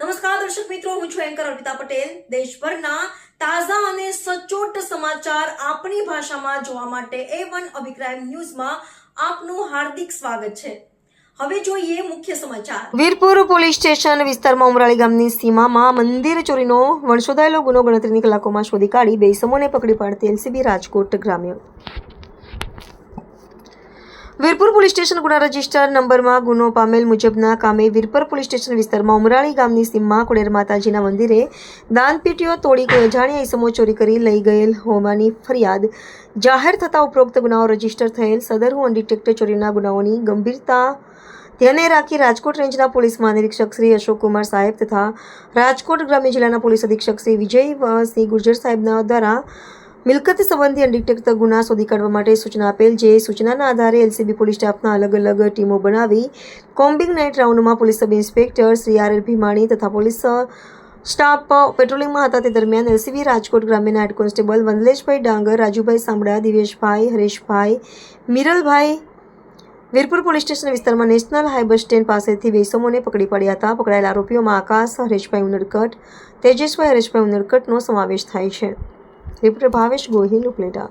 નમસ્કાર, દર્શક મિત્રો, હું છું એન્કર અર્પિતા પટેલ. દેશભરના તાજા અને સચોટ સમાચાર આપણી ભાષામાં જોવા માટે એ વન અભિપ્રાય ન્યૂઝમાં આપનું હાર્દિક સ્વાગત છે. હવે જોઈએ મુખ્ય સમાચાર. વીરપુર પોલીસ સ્ટેશન વિસ્તારમાં ઉમરાળી ગામની સીમામાં મંદિર ચોરીનો વણશોધાયેલો ગુનો ગણતરીની કલાકોમાં શોધી કાઢી બે સમૂહને પકડી પાડતી એલસીબી રાજકોટ ગ્રામ્ય. વીરપુર પોલીસ સ્ટેશન ગુના રજિસ્ટર નંબરમાં ગુનો પામેલ મુજબના કામે વીરપુર પોલીસ સ્ટેશન વિસ્તારમાં ઉમરાળી ગામની સીમમાં કુડેર માતાજીના મંદિરે દાનપેટીઓ તોડી કોઈ અજાણ્યા ઇસમો ચોરી કરી લઈ ગયેલ હોવાની ફરિયાદ. જાહેર થતા ઉપરોક્ત ગુનાઓ રજિસ્ટર થયેલ સદર હું ડિટેક્ટર ચોરીના ગુનાઓની ગંભીરતા ધ્યાને રાખી રાજકોટ રેન્જના પોલીસ મહાનિરીક્ષક શ્રી અશોક કુમાર સાહેબ તથા રાજકોટ ગ્રામ્ય જિલ્લાના પોલીસ અધિક્ષક શ્રી વિજય સિંહ ગુર્જર સાહેબના દ્વારા મિલકત સંબંધી અનડિટેક્ટ ગુના શોધી કાઢવા માટે સૂચના આપેલ જે સૂચનાના આધારે એલસીબી પોલીસ સ્ટાફના અલગ અલગ ટીમો બનાવી કોમ્બિંગ નાઇટ રાઉન્ડમાં police sub inspector Shri R L Bhimani તથા પોલીસ સ્ટાફ પેટ્રોલિંગમાં હતા તે દરમિયાન LCB Rajkot ગ્રામ્યના head constable Vandleshbhai Dangar, Rajubhai Sambhala Diveshbhai, Hareshbhai, Miralbhai Virpur police station વિસ્તારમાં નેશનલ હાઈબસ સ્ટેન્ડ પાસેથી બેસમોને પકડી પડ્યા હતા. પકડાયેલા આરોપીઓમાં આકાશ, હરેશભાઈ ઉનડકટ તેજસભાઈ હરેશભાઈ ઉનડકટનો સમાવેશ થાય છે. રિપોર્ટર ભાવેશ ગોહિલ ઉપલેટા